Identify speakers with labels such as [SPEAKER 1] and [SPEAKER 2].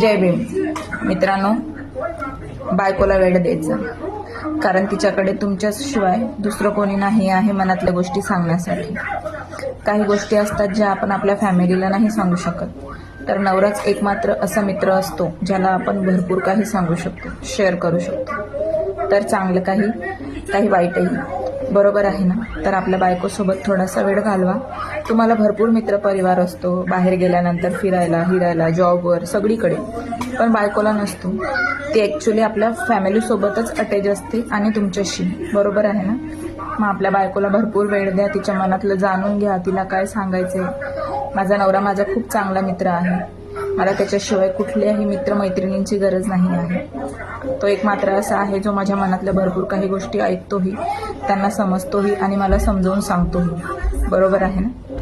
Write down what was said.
[SPEAKER 1] जय भीम. मित्रांनो बायकोला वेळ द्यायचं. कारण तिच्याकडे तुमच्याशिवाय दुसरं कोणी नाही आहे मनातल्या गोष्टी सांगण्यासाठी. काही गोष्टी असतात ज्या आपण आपल्या फॅमिलीला नाही सांगू शकत. तर नवराच एकमात्र असा मित्र असतो ज्याला आपण भरपूर काही सांगू शकतो शेअर करू शकतो. तर चांगलं काही काही वाईटही. बरोबर आहे ना? तर आपल्या बायकोसोबत थोडासा वेळ घालवा. तुम्हाला भरपूर मित्रपरिवार असतो. बाहेर गेल्यानंतर फिरायला हिरायला जॉबवर सगळीकडे. पण बायकोला नसतो. ती ॲक्च्युली आपल्या फॅमिलीसोबतच अटॅच असते आणि तुमच्याशी. बरोबर आहे ना? मग आपल्या बायकोला भरपूर वेळ द्या. तिच्या मनातलं जाणून घ्या. तिला काय सांगायचं आहे माझा नवरा माझा खूप चांगला मित्र आहे. मला त्याच्याशिवाय कुठल्याही मित्रमैत्रिणींची गरज नाही आहे. तो एक मात्र असा आहे जो माझ्या मनातल्या भरपूर काही गोष्टी ऐकतोही त्यांना समजतोही आणि मला समजावून सांगतोही. बरोबर आहे ना?